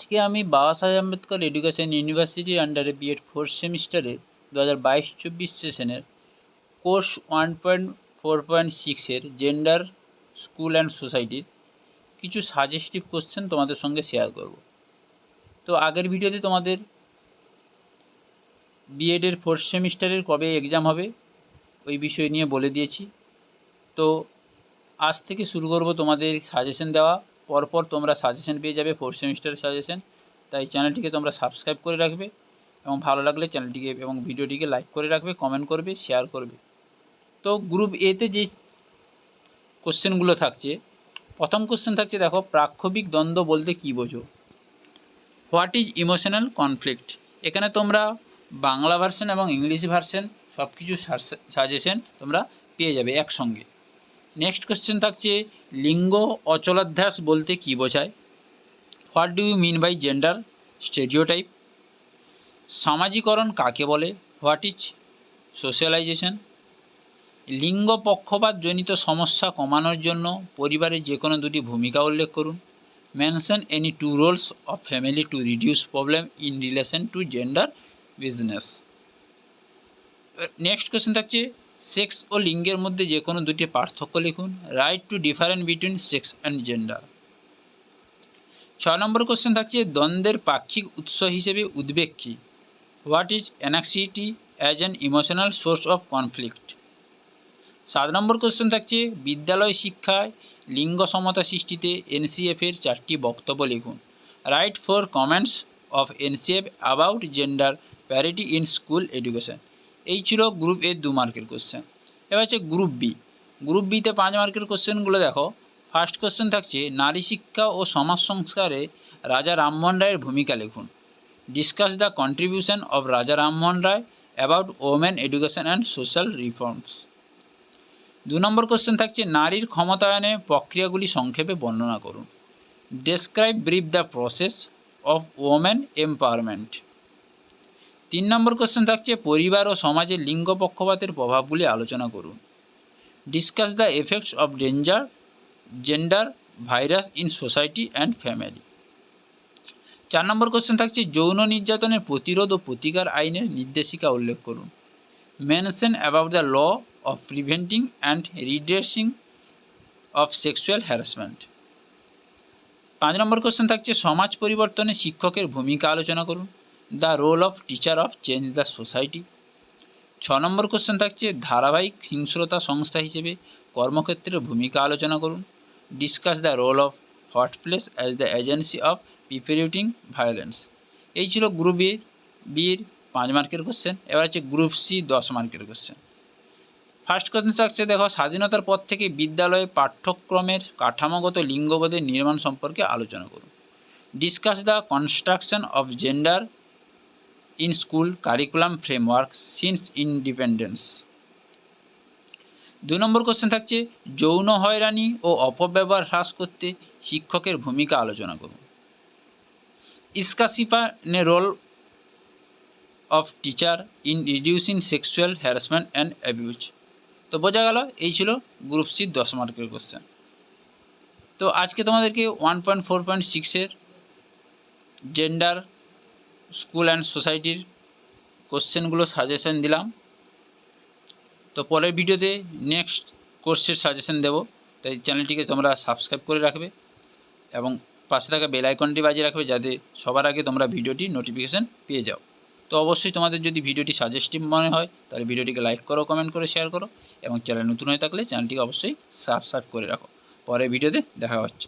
আজকে আমি বাবা সাহেব আম্বেদকর এডুকেশন ইউনিভার্সিটির আন্ডারে বিএড ফোর্থ সেমিস্টারের দু হাজার বাইশ চব্বিশ সেশনের course one point four point সিক্সের জেন্ডার স্কুল অ্যান্ড সোসাইটির কিছু সাজেস্টিভ কোশ্চেন তোমাদের সঙ্গে শেয়ার করব। তো আগের ভিডিওতে তোমাদের বিএডের ফোর্থ সেমিস্টারের কবে এক্সাম হবে ওই বিষয় নিয়ে বলে দিয়েছি। তো আজ থেকে শুরু করব তোমাদের সাজেশন দেওয়া। পরপর তোমরা সাজেশন পেয়ে যাবে ফোর্থ সেমিস্টারের সাজেশন তাই চ্যানেলটিকে তোমরা সাবস্ক্রাইব করে রাখবে এবং ভালো লাগলে চ্যানেলটিকে এবং ভিডিওটিকে লাইক করে রাখবে কমেন্ট করবে শেয়ার করবে। তো গ্রুপ এতে যে কোশ্চেনগুলো থাকছে, প্রথম কোশ্চেন থাকছে দেখো, প্রাক্ষবিক দ্বন্দ্ব বলতে কী বোঝো? হোয়াট ইজ ইমোশনাল কনফ্লিক্ট এখানে তোমরা বাংলা ভার্সন এবং ইংলিশ ভার্সন সব কিছু সাজেশন তোমরা পেয়ে যাবে একসঙ্গে। নেক্সট কোশ্চেন থাকছে লিঙ্গ অচলাধ্যাস বলতে কী বোঝায়? What do you mean by gender stereotype সামাজিকরণ কাকে বলে? হোয়াট ইজ সোশ্যালাইজেশন লিঙ্গ পক্ষপাতজনিত সমস্যা কমানোর জন্য পরিবারের যে কোনো দুটি ভূমিকা উল্লেখ করুন। Mention any two roles of family to reduce problem in relation to gender business next question থাকছে সেক্স ও লিঙ্গের মধ্যে যে কোনো দুটি পার্থক্য লিখুন। Write two different between sex and gender ছয় নম্বর কোশ্চেন থাকছে, দ্বন্দ্বের পাক্ষিক উৎস হিসেবে উদ্বেগ কী? What is anxiety as an emotional source of conflict সাত নম্বর কোশ্চেন থাকছে, বিদ্যালয় শিক্ষায় লিঙ্গ সমতা সৃষ্টিতে এনসিএফের চারটি বক্তব্য লিখুন। Write four comments of NCF about gender parity in school education এই ছিল গ্রুপ এর দু মার্কের কোশ্চেন এবার হচ্ছে গ্রুপ বি গ্রুপ বিতে পাঁচ মার্কের কোশ্চেনগুলো দেখো। ফার্স্ট কোশ্চেন থাকছে, নারী শিক্ষা ও সমাজ সংস্কারে রাজা রামমোহন রায়ের ভূমিকা লিখুন। Discuss the contribution of Raja Rammohan Roy about women education and social reforms দু নম্বর কোশ্চেন থাকছে, নারীর ক্ষমতায়নে প্রক্রিয়াগুলি সংক্ষেপে বর্ণনা করুন। Describe brief the process of women empowerment তিন নম্বর কোশ্চেন থাকছে, পরিবার ও সমাজে লিঙ্গ পক্ষপাতের প্রভাবগুলি আলোচনা করুন। Discuss the effects of danger gender virus in society and family চার নম্বর কোশ্চেন থাকছে, যৌন নির্যাতনের প্রতিরোধ ও প্রতিকার আইনের নির্দেশিকা উল্লেখ করুন। Mention about the law of preventing and redressing of sexual harassment পাঁচ নম্বর কোশ্চেন থাকছে, সমাজ পরিবর্তনে শিক্ষকের ভূমিকা আলোচনা করুন। The role of teacher of change the society ছ নম্বর কোশ্চেন থাকছে ধারাবাহিক হিংস্রতা সংস্থা হিসেবে কর্মক্ষেত্রের ভূমিকা আলোচনা করুন। Discuss the role of hot place as the agency of perpetrating violence এই ছিল গ্রুপ বির বির পাঁচ মার্কের কোশ্চেন এবার হচ্ছে গ্রুপ সি দশ মার্কের কোশ্চেন ফার্স্ট কোশ্চেন থাকছে দেখো, স্বাধীনতার পর থেকে বিদ্যালয়ে পাঠ্যক্রমের কাঠামোগত লিঙ্গবোধের নির্মাণ সম্পর্কে আলোচনা করুন। Discuss the construction of gender in school curriculum framework since independence দু নম্বর কোশ্চেন থাকছে, যৌন হয়রানি ও অপব্যবহার হ্রাস করতে শিক্ষকের ভূমিকা আলোচনা করুন ইস্কাসিফানে role of teacher in reducing sexual harassment and abuse তো বোঝা গেল, এই ছিল গ্রুপ সির দশ মার্কের কোশ্চেন তো আজকে তোমাদেরকে ওয়ান পয়েন্ট ফোর পয়েন্ট সিক্সের জেন্ডার স্কুল অ্যান্ড সোসাইটির কোশ্চেনগুলো সাজেশন দিলাম। তো পরের ভিডিওতে নেক্সট কোর্সের সাজেশন দেব। তাই চ্যানেলটিকে তোমরা সাবস্ক্রাইব করে রাখবে এবং পাশে থাকা বেল আইকনটি বাজিয়ে রাখবে যাতে সবার আগে তোমরা ভিডিওটি নোটিফিকেশান পেয়ে যাও। তো অবশ্যই তোমাদের যদি ভিডিওটি সাজেস্টিভ মনে হয়, তাহলে ভিডিওটিকে লাইক করো, কমেন্ট করে শেয়ার করো এবং চ্যানেল নতুন হয়ে থাকলে চ্যানেলটিকে অবশ্যই সাবস্ক্রাইব করে রাখো। পরের ভিডিওতে দেখা হচ্ছে।